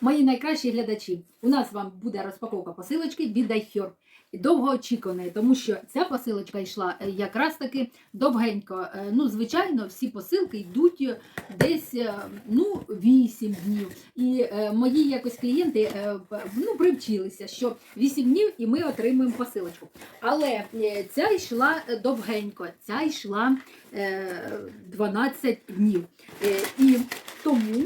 Мої найкращі глядачі, у нас вам буде розпаковка посилочки від Дайхьор. Довгоочікуваної, тому що ця посилочка йшла е, якраз таки довгенько. Е, Ну, звичайно, всі посилки йдуть е, десь ну, 8 днів. І мої якось клієнти ну, привчилися, що 8 днів і ми отримуємо посилочку. Але ця йшла довгенько, ця йшла е, 12 днів. І тому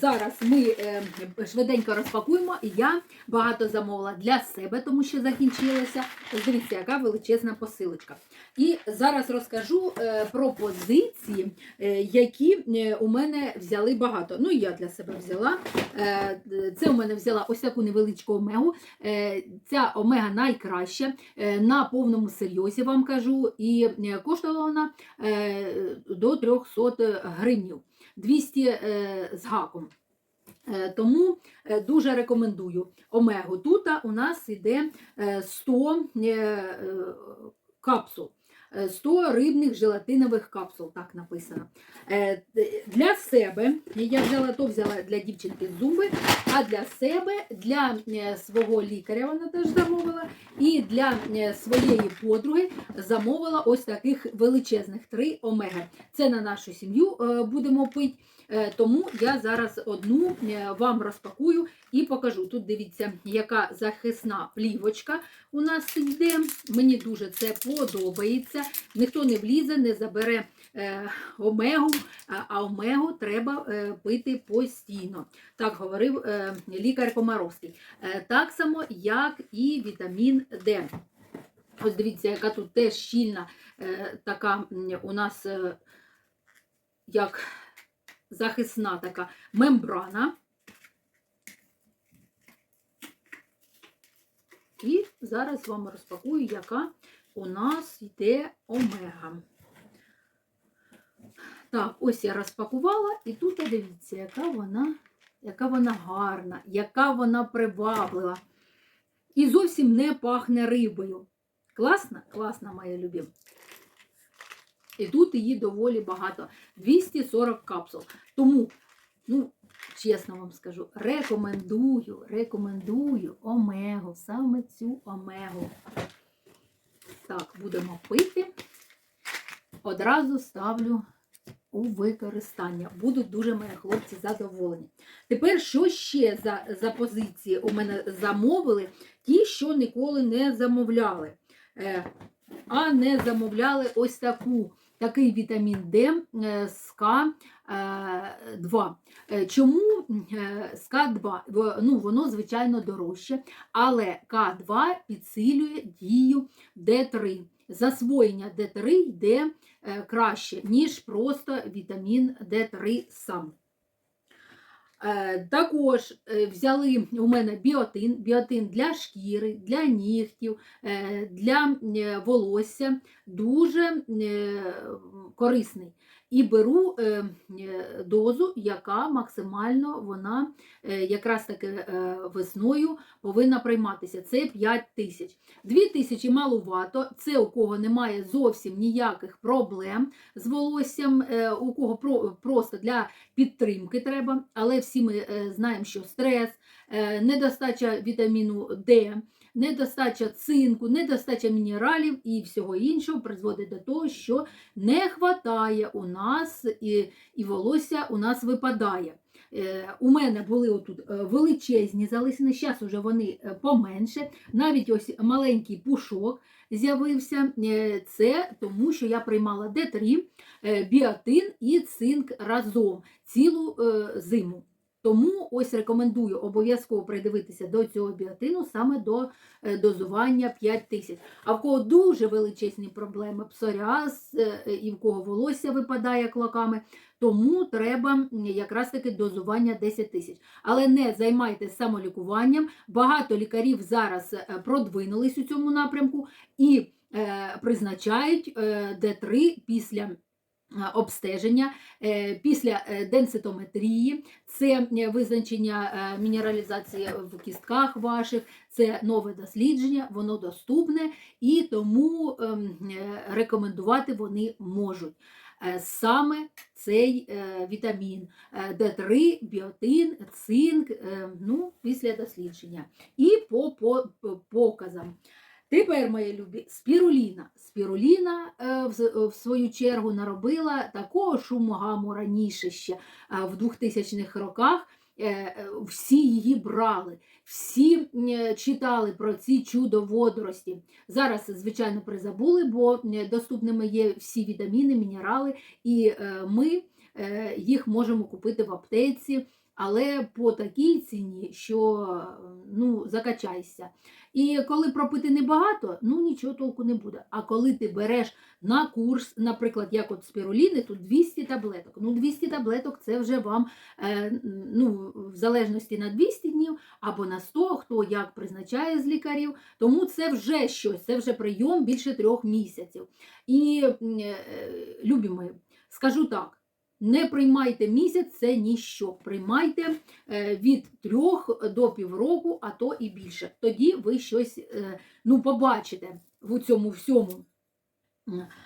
зараз ми е, швиденько розпакуємо. І я багато замовила для себе, тому що закінчилася. Дивіться, яка величезна посилочка. І зараз розкажу е, про позиції, е, які у мене взяли багато. Ну, я для себе взяла. Це у мене взяла ось таку невеличку омегу. Ця омега найкраща на повному серйозі вам кажу. І коштувала вона до 300 гривнів. 200 е, з гаком. Е, Тому е, дуже рекомендую омегу. Тут у нас йде е, 100 е, е, капсул. Е, 100 рибних желатинових капсул, так написано. Е, Для себе, я взяла то взяла для дівчинки зуби, а для себе, для е, свого лікаря вона теж замовила, і для е, своєї подруги замовила ось таких величезних три омега. Це на нашу сім'ю е, будемо пити. Е, Тому я зараз одну е, вам розпакую і покажу. Тут дивіться, яка захисна плівочка у нас йде. Мені дуже це подобається. Ніхто не влізе, не забере е, омегу, а- омегу треба пити постійно. Так говорив лікар Комаровський. Так само, як і вітамін Д. Ось дивіться, яка тут теж щільна така у нас як захисна така мембрана. І зараз вам розпакую, яка у нас йде омега. Так, ось я розпакувала, і тут дивіться, яка вона, яка вона гарна, яка вона приваблива. І зовсім не пахне рибою. Класна? Класна, моя любим. І тут її доволі багато. 240 капсул. Тому, ну, чесно вам скажу, рекомендую, рекомендую омегу, саме цю омегу. Так, будемо пити. Одразу ставлю у використання. Будуть дуже мої хлопці задоволені. Тепер, що ще за, за позиції у мене замовили? Ті, що ніколи не замовляли. Е, а не замовляли ось таку, такий вітамін Д е, з К2. Е, Чому е, з К2? Ну, воно, звичайно, дорожче, але К2 підсилює дію Д3. Засвоєння Д3 йде краще, ніж просто вітамін Д3 сам. Е, Також е, взяли у мене біотин, біотин для шкіри, для нігтів, е, для волосся, дуже корисний. І беру е, е, дозу, яка максимально вона е, якраз таки весною повинна прийматися. Це 5 тисяч. 2 тисячі малувато, це у кого немає зовсім ніяких проблем з волоссям, у кого про- просто для підтримки треба, але всі ми знаємо, що стрес, недостача вітаміну Д, недостача цинку, недостача мінералів і всього іншого призводить до того, що не вистачає у нас і, і волосся у нас випадає. Е, У мене були отут е, величезні залисини, зараз уже вони е, поменше. Навіть ось маленький пушок з'явився. Це тому, що я приймала Д3, е, біотин і цинк разом цілу зиму. Тому ось рекомендую обов'язково придивитися до цього біотину саме до е, дозування 5 тисяч. А в кого дуже величезні проблеми, псоріаз е, і в кого волосся випадає клоками, тому треба якраз таки дозування 10 тисяч. Але не займайтеся самолікуванням. Багато лікарів зараз е, продвинулись у цьому напрямку і е, призначають е, Д3 після. Е, Обстеження е, після е, денситометрії, це визначення мінералізації в кістках ваших, це нове дослідження, воно доступне і тому ем, рекомендувати вони можуть. саме цей вітамін е, Д3, біотин, цинк, е, ну, після дослідження. І по, по показам. Тепер, мої любі, спіруліна. Спіруліна, е, в, свою чергу, наробила такого шуму гаму раніше ще е, в 2000-х роках. Е, Всі її брали, всі читали про ці чудо водорості. Зараз, звичайно, призабули, бо доступними є всі вітаміни, мінерали, і ми їх можемо купити в аптеці, але по такій ціні, що е, ну, закачайся. І коли пропити небагато, ну нічого толку не буде. А коли ти береш на курс, наприклад, як от спіруліни, тут 200 таблеток. Ну, 200 таблеток це вже вам, е, ну, в залежності на 200 днів або на 100, хто як призначає з лікарів. Тому це вже щось, це вже прийом більше трьох місяців. І, м, е, любі мої, скажу так. Не приймайте місяць, це ніщо. Приймайте е, від трьох до півроку, а то і більше. Тоді ви щось е, ну, побачите в цьому всьому.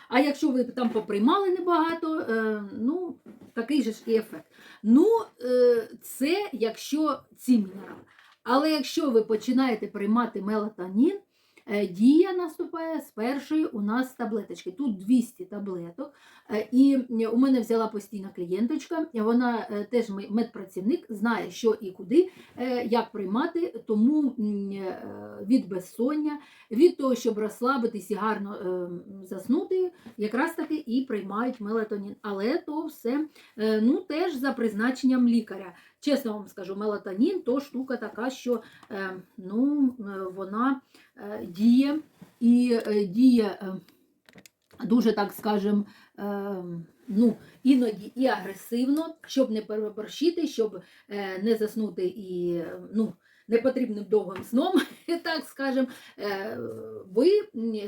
А якщо ви там поприймали небагато, е, ну, такий же ж і ефект. Ну, це якщо ці мінерали. Але якщо ви починаєте приймати мелатонін, дія наступає з першої у нас таблеточки. Тут 200 таблеток. Е, І у мене взяла постійна клієнточка, вона е, теж медпрацівник, знає, що і куди, е, як приймати, тому е, від безсоння, від того, щоб розслабитись і гарно е, заснути, якраз таки і приймають мелатонін. Але то все е, ну, теж за призначенням лікаря. Чесно вам скажу, мелатонін то штука така, що е, ну, е, вона е, діє і е, діє. е, Дуже так скажем, е, ну, іноді і агресивно, щоб не переборщити, щоб е, не заснути і е, ну, непотрібним довгим сном, так скажем, е, ви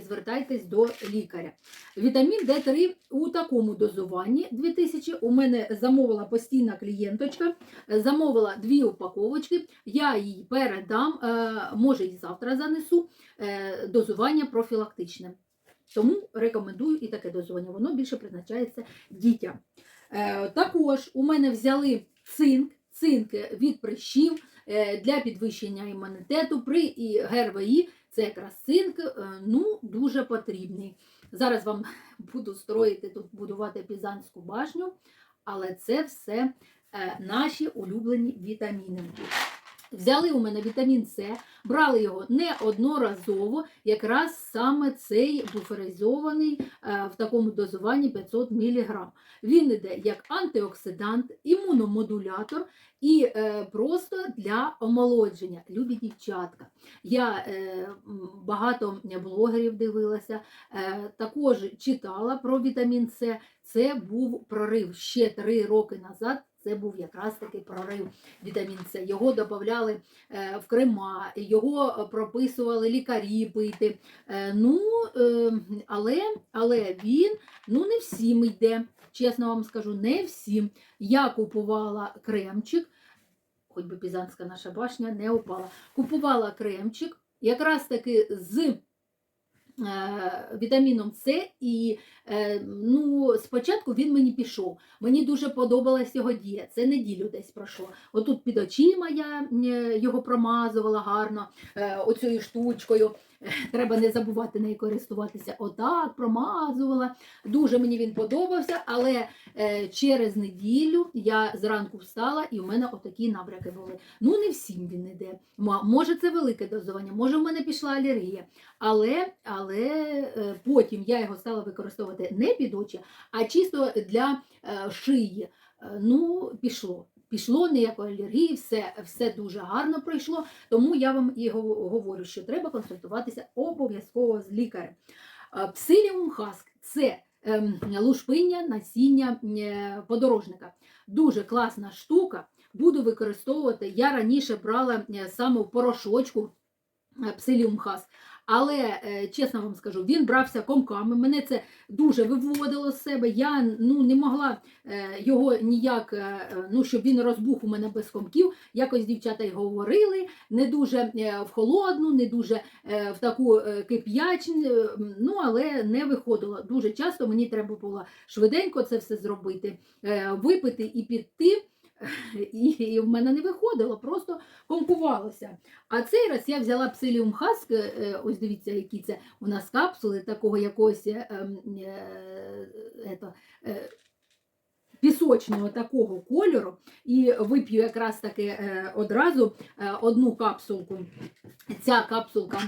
звертайтесь до лікаря. Вітамін Д3 у такому дозуванні 2000 у мене замовила постійна клієнточка, замовила дві упаковочки, я їй передам, е, може і завтра занесу, е, дозування профілактичне. Тому рекомендую і таке дозування, воно більше призначається дітям. Також у мене взяли цинк, цинк від прищів для підвищення імунітету при і ГРВІ. Це якраз цинк, е, ну, дуже потрібний. Зараз вам буду строїти тут, будувати Пізанську башню, але це все е, наші улюблені вітаміни. Взяли у мене вітамін С, брали його неодноразово, якраз саме цей буферизований е, в такому дозуванні 500 мг. Він іде як антиоксидант, імуномодулятор і е, просто для омолодження. Любі дівчатка. Я е, багато блогерів дивилася, також читала про вітамін С. Це був прорив ще три роки назад. Це був якраз такий прорив вітамін С. Його додавали е, в крема, його прописували лікарі пити. Е, Ну, е, але, але він ну, не всім йде. Чесно вам скажу, не всім. Я купувала кремчик, хоч би Пізанська наша башня не упала. Купувала кремчик, якраз таки з е, вітаміном С, і е, ну, спочатку він мені пішов. Мені дуже подобалась його дія. Це неділю десь пройшло. Отут під очима я е, його промазувала гарно е, оцією штучкою. Треба не забувати нею користуватися. Отак промазувала. Дуже мені він подобався, але е, через неділю я зранку встала і в мене отакі набряки були. Ну, не всім він іде. Може, це велике дозування, може, в мене пішла алергія. Але, але е, потім я його стала використовувати не під очі, а чисто для е, шиї. Ну, пішло. Пішло ніякої алергії, все, все дуже гарно пройшло. Тому я вам і говорю, що треба консультуватися обов'язково з лікарем. Е, Псиліум хаск це ем, лушпиння насіння е, подорожника. Дуже класна штука. Буду використовувати. Я раніше брала е, саме в порошочку псиліум хаск. Але е, чесно вам скажу, він брався комками. Мене це дуже виводило з себе. Я ну не могла е, його ніяк, е, ну щоб він розбух у мене без комків. Якось дівчата й говорили, не дуже в холодну, не дуже в таку кип'ячну, ну але не виходило. Дуже часто мені треба було швиденько це все зробити, випити і піти. І, і в мене не виходило, просто комкувалося. А цей раз я взяла псиліум хаск, е, ось дивіться, які це у нас капсули такого якогось е, ем, е, е, пісочного такого кольору, і вип'ю якраз таки е, одразу е, одну капсулку. Ця капсулка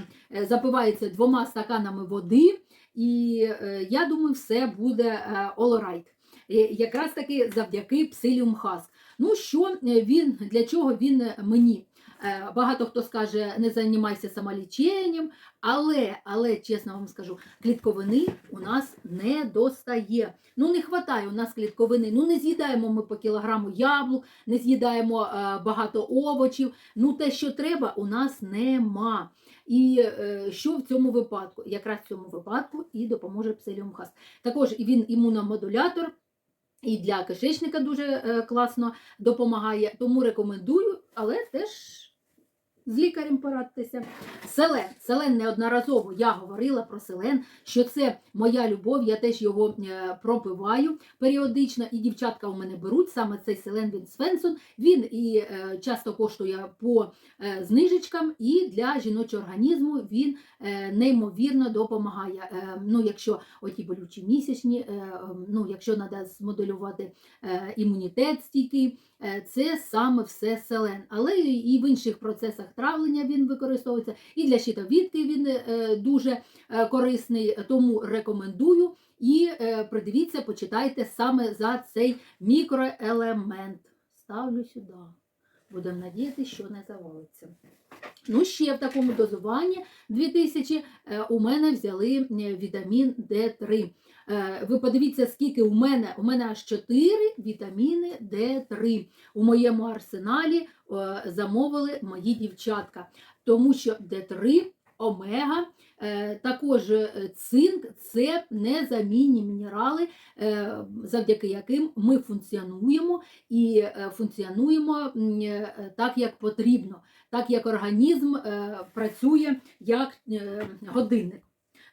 запивається двома стаканами води, і я думаю, все буде. Е, Якраз таки завдяки псиліум хаск. Ну що е, він, для чого він мені? Е, Багато хто скаже, не займайся самоліченням, але, але чесно вам скажу, клітковини у нас не достає. Ну не вистачає у нас клітковини. Ну не з'їдаємо ми по кілограму яблук, не з'їдаємо е, багато овочів. Ну те, що треба, у нас нема. І е, що в цьому випадку? Якраз в цьому випадку і допоможе пселіум хас. Також він імуномодулятор. І для кишечника дуже е, класно допомагає, тому рекомендую, але теж з лікарем порадьтеся. Селен. Селен неодноразово я говорила про селен, що це моя любов, я теж його е, пропиваю періодично, і дівчатка у мене беруть саме цей селен від Свенсон. Він і е, часто коштує по е, знижечкам, і для жіночого організму він неймовірно допомагає. Ну, якщо оті болючі місячні, ну, якщо треба змоделювати імунітет стійкий, це саме все селен. Але і в інших процесах травлення він використовується, і для щитовідки він е, дуже е, корисний, тому рекомендую. І е, придивіться, почитайте саме за цей мікроелемент. Ставлю сюди. Будемо надіятися, що не завалиться. Ну, ще в такому дозуванні 2000 е, у мене взяли е, вітамін D3. Е, Ви подивіться, скільки у мене, у мене аж 4 вітаміни Д3. у моєму арсеналі замовили мої дівчатка. Тому що D3, омега, е, також е, цинк це незамінні мінерали, е, завдяки яким ми функціонуємо і функціонуємо так, як потрібно, так як організм працює як годинник.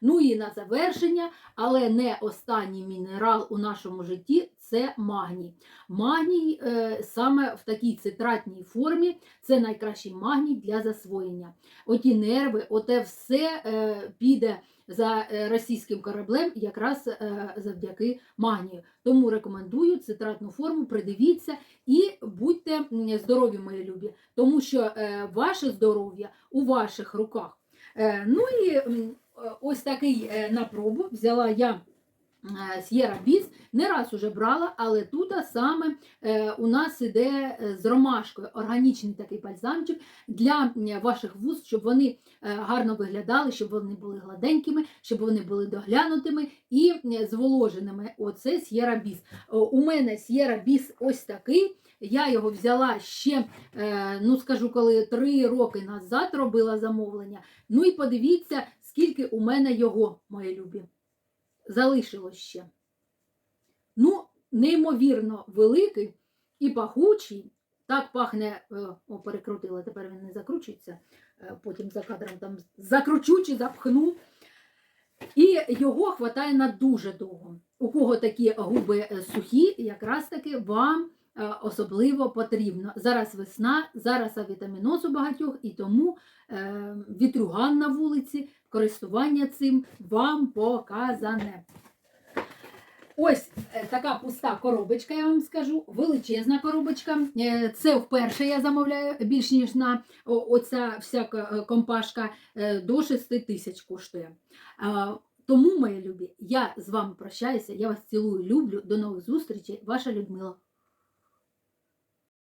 Ну і на завершення, але не останній мінерал у нашому житті це магній. Магній е, саме в такій цитратній формі це найкращий магній для засвоєння. Оті нерви, оте все е, піде за е, російським кораблем якраз завдяки магнію. Тому рекомендую цитратну форму, придивіться і будьте здорові, мої любі, тому що ваше здоров'я у ваших руках. Ну і ось такий е, на пробу взяла я С'єра Біс, не раз уже брала, але тут саме е, у нас іде е, з ромашкою органічний такий бальзамчик для ваших вуст, щоб вони е, гарно виглядали, щоб вони були гладенькими, щоб вони були доглянутими і е, зволоженими. Оце С'єра Біс. У мене С'єра Біс ось такий. Я його взяла ще, е, ну скажу, коли три роки назад робила замовлення. Ну і подивіться, скільки у мене його, мої любі. Залишилось ще. Ну, неймовірно великий і пахучий. Так пахне, е, о, перекрутила, тепер він не закручується, е, потім за кадром там закручу чи запхну. І його хватає на дуже довго. У кого такі губи е, сухі, якраз таки вам особливо потрібно. Зараз весна, зараз авітаміноз у багатьох, і тому е, вітрюган на вулиці, користування цим вам показане. Ось е, така пуста коробочка, я вам скажу, величезна коробочка. Е, Це вперше я замовляю більш ніж на оця всяка е, компашка е, до 6 тисяч коштує. Тому, мої любі, я з вами прощаюся, я вас цілую, люблю. До нових зустрічей, ваша Людмила.